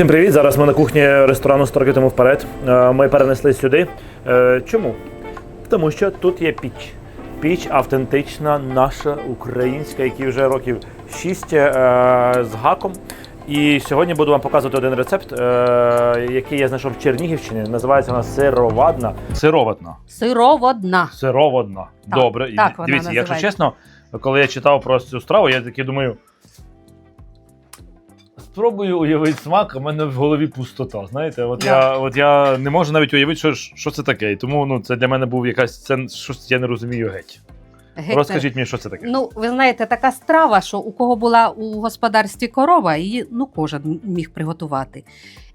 Усім привіт! Зараз ми на кухні ресторану Строкитиму вперед. Е, Ми перенесли сюди. Е, Чому? Тому що тут є піч. Піч автентична, наша українська, якій вже років 6 з гаком. І сьогодні буду вам показувати один рецепт, е, який я знайшов в Чернігівщині. Називається вона сировадна. Сироватна. Сироводна. Сироводна. Так, Добре. Так вона Дивіться, якщо називається. чесно, коли я читав про цю страву, я такий думаю. Спробую уявити смак, а в мене в голові пустота. Знаєте, от я от я не можу навіть уявити, що, що це таке. І тому ну, це для мене був якась це щось я не розумію геть. Геть Розкажіть мені, що це таке. Ну, ви знаєте, така страва, що у кого була у господарстві корова, її ну кожен міг приготувати.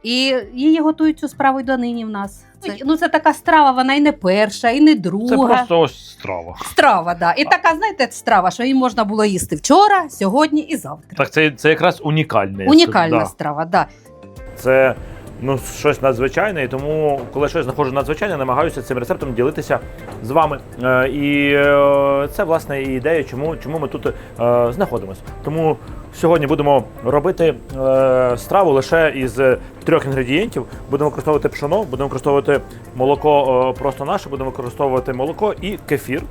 І її готують цю страву й донині в нас. Це, ну, це така страва, вона і не перша, і не друга. Це просто ось страва. Страва, да. І така, знаєте, страва, що її можна було їсти вчора, сьогодні і завтра. Так, це, це якраз унікальне. Унікальна Да. страва, да. Це ну, щось надзвичайне, і тому, коли щось знаходжу надзвичайне, намагаюся цим рецептом ділитися з вами. Е, і е, це власне і ідея, чому, чому ми тут е, знаходимося. Тому сьогодні будемо робити страву лише із трьох інгредієнтів. Будемо використовувати пшоно, будемо використовувати молоко просто наше, будемо використовувати молоко і кефір.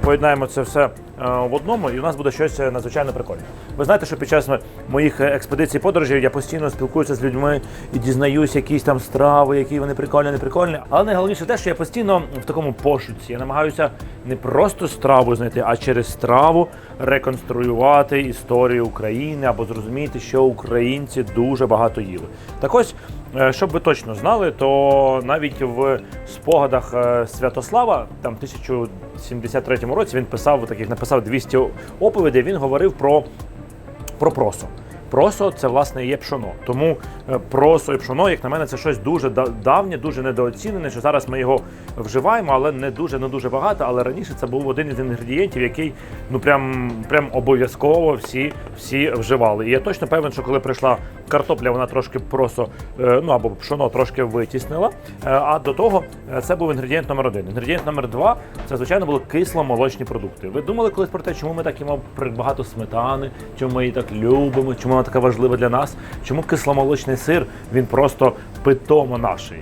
Поєднаємо це все е, в одному, і у нас буде щось е, надзвичайно прикольне. Ви знаєте, що під час моїх е, експедицій подорожей я постійно спілкуюся з людьми і дізнаюсь якісь там страви, які вони прикольні, не прикольні. Але найголовніше те, що я постійно в такому пошуці. Я намагаюся не просто страву знайти, а через страву реконструювати історію України або зрозуміти, що українці дуже багато їли. Так ось. Е, Щоб ви точно знали, то навіть в спогадах е, Святослава, там в 1073 році він писав таких, написав 200 оповідей. Він говорив про, про просо. Просо це власне є пшоно. Тому е, просо і пшоно, як на мене, це щось дуже да- давнє, дуже недооцінене. Що зараз ми його вживаємо, але не дуже не дуже багато. Але раніше це був один із інгредієнтів, який ну прям прям обов'язково всі всі вживали. І я точно певен, що коли прийшла картопля, вона трошки просо е, ну або пшоно трошки витіснила. Е, А до того е, це був інгредієнт номер один. Інгредієнт номер два це звичайно були кисломолочні продукти. Ви думали колись про те, чому ми так їмо багато сметани, чому ми її так любимо, чому вона така важлива для нас? Чому кисломолочний сир він просто питомо наш?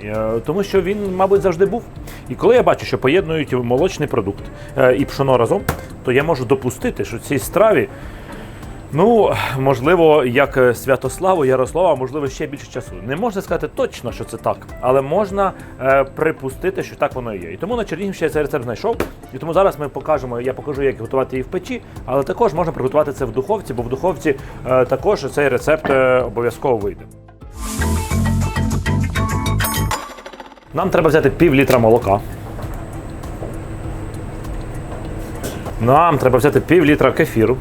Тому що він, мабуть, завжди був. І коли я бачу, що поєднують молочний продукт е, і пшоно разом, то я можу допустити, що цій страві. Ну, можливо, як е, Святославу Ярослава, можливо, ще більше часу. Не можна сказати точно, що це так, але можна е, припустити, що так воно і є. І тому на Чернігівщині я цей рецепт знайшов. І тому зараз ми покажемо, я покажу, як готувати її в печі, але також можна приготувати це в духовці, бо в духовці також цей рецепт обов'язково вийде. Нам треба взяти пів літра молока. Нам треба взяти пів літра кефіру.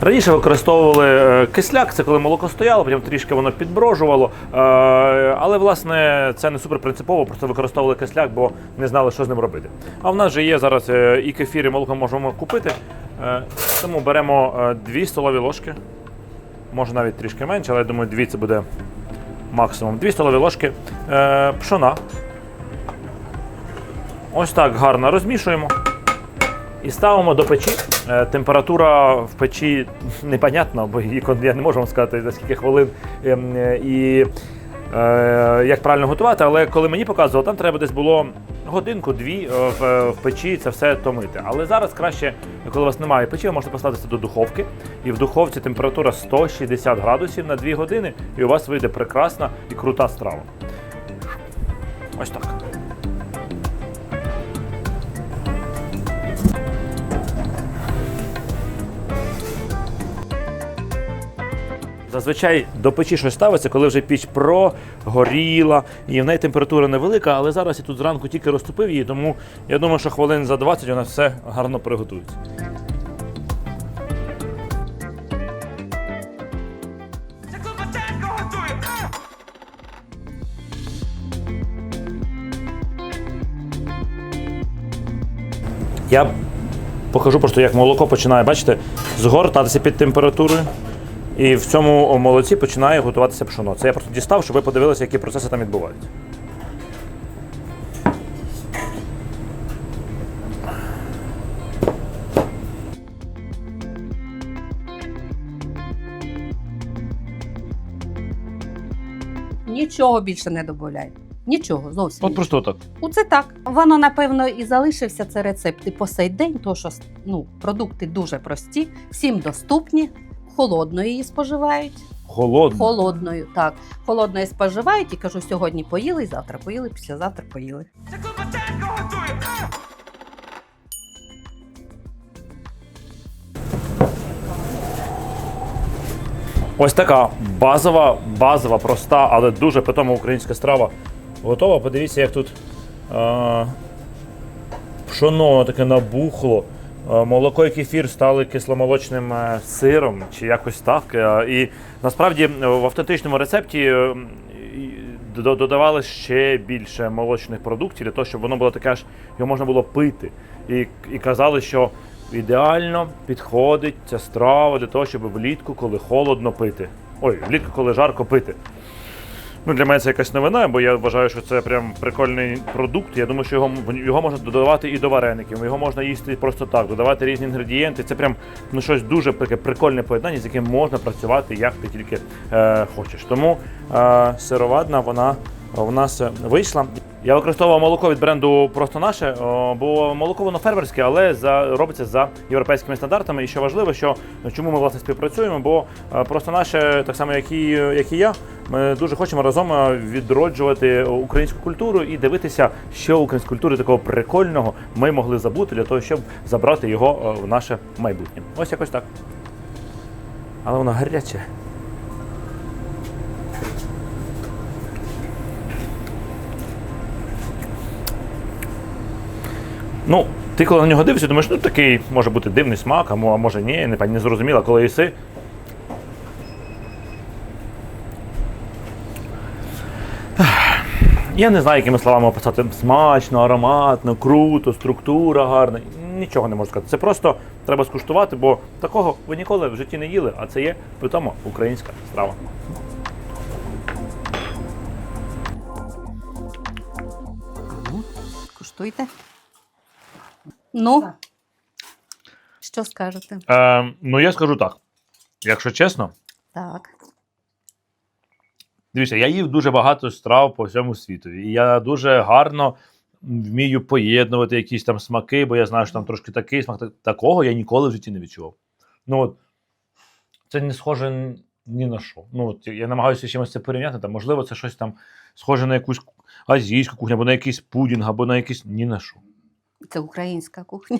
Раніше використовували е, кисляк, це коли молоко стояло, потім трішки воно підброжувало. Е, Але власне це не супер принципово, просто використовували кисляк, бо не знали, що з ним робити. А в нас же є зараз е, і кефір, і молоко можемо купити. Тому беремо е, 2 столові ложки. Може навіть трішки менше, але я думаю, дві це буде максимум. Дві столові ложки е, пшона. Ось так гарно розмішуємо. І ставимо до печі. Е, Температура в печі непонятна, бо я не можу вам сказати за скільки хвилин ем, е, е, як правильно готувати, але коли мені показували, там треба десь було годинку-дві е, в, печі це все томити. Але зараз краще, коли у вас немає печі, ви можете поставити це до духовки. І в духовці температура 160 градусів на 2 години, і у вас вийде прекрасна і крута страва. Ось так. Зазвичай до печі щось ставиться, коли вже піч прогоріла, і в неї температура невелика, але зараз я тут зранку тільки розтопив її, тому я думаю, що хвилин за 20 вона все гарно приготується. Я покажу просто, як молоко починає, бачите, згортатися під температурою. І в цьому молодці починає готуватися пшоно. Це я просто дістав, щоб ви подивилися, які процеси там відбуваються. Нічого більше не додають. Нічого зовсім. От просто так. Оце так. Воно, напевно, і залишився цей рецепт. І по сей день, то що ну, продукти дуже прості, всім доступні холодною її споживають. Холодно. Холодною, так. Холодною споживають і кажу, сьогодні поїли, завтра поїли, післязавтра поїли. Це Клопотенко готує. Ось така базова, базова, проста, але дуже питома українська страва. Готова. Подивіться, як тут е, пшоно таке набухло. Е, Молоко і кефір стали кисломолочним е, сиром чи якось так. Е, І насправді в автентичному рецепті додавали ще більше молочних продуктів для того, щоб воно було таке ж, його можна було пити. І, і казали, що ідеально підходить ця страва для того, щоб влітку, коли холодно пити. Ой, влітку, коли жарко пити. Ну, для мене це якась новина, бо я вважаю, що це прям прикольний продукт. Я думаю, що його, його можна додавати і до вареників, його можна їсти просто так, додавати різні інгредієнти. Це прям ну, щось дуже прикольне поєднання, з яким можна працювати, як ти тільки е, хочеш. Тому е, сировадна вона у нас е, вийшла. Я використовував молоко від бренду Просто наше, бо молоко воно фермерське, але за, робиться за європейськими стандартами. І що важливо, що чому ми власне співпрацюємо, бо е, просто наше, так само як і, як і я, ми дуже хочемо разом е, відроджувати українську культуру і дивитися, що української культури такого прикольного ми могли забути для того, щоб забрати його в наше майбутнє. Ось якось так. Але воно гаряче. Ну, ти коли на нього дивишся, думаєш, ну такий може бути дивний смак, а може ні, не, не зрозуміло, коли їси. Я не знаю, якими словами описати. Смачно, ароматно, круто, структура гарна. Нічого не можу сказати. Це просто треба скуштувати, бо такого ви ніколи в житті не їли, а це є питомо українська страва. Куштуйте. Ну, що скажете? Е, ну, я скажу так. Якщо чесно, Так. Дивіться, я їв дуже багато страв по всьому світу. І я дуже гарно вмію поєднувати якісь там смаки, бо я знаю, що там трошки такий смак. так- Такого я ніколи в житті не відчував. Ну от це не схоже ні на що. Ну от я намагаюся з чимось це порівняти. Там, можливо, це щось там схоже на якусь азійську кухню, або на якийсь пудінг, або на якийсь ні на що. Це українська кухня.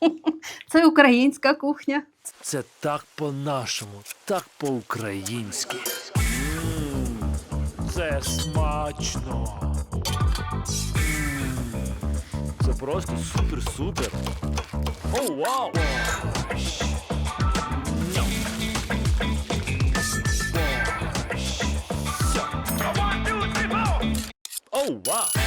Це українська кухня. Це так по-нашому, так по-українськи. Це смачно. Це просто супер-супер. О, вау! О, вау!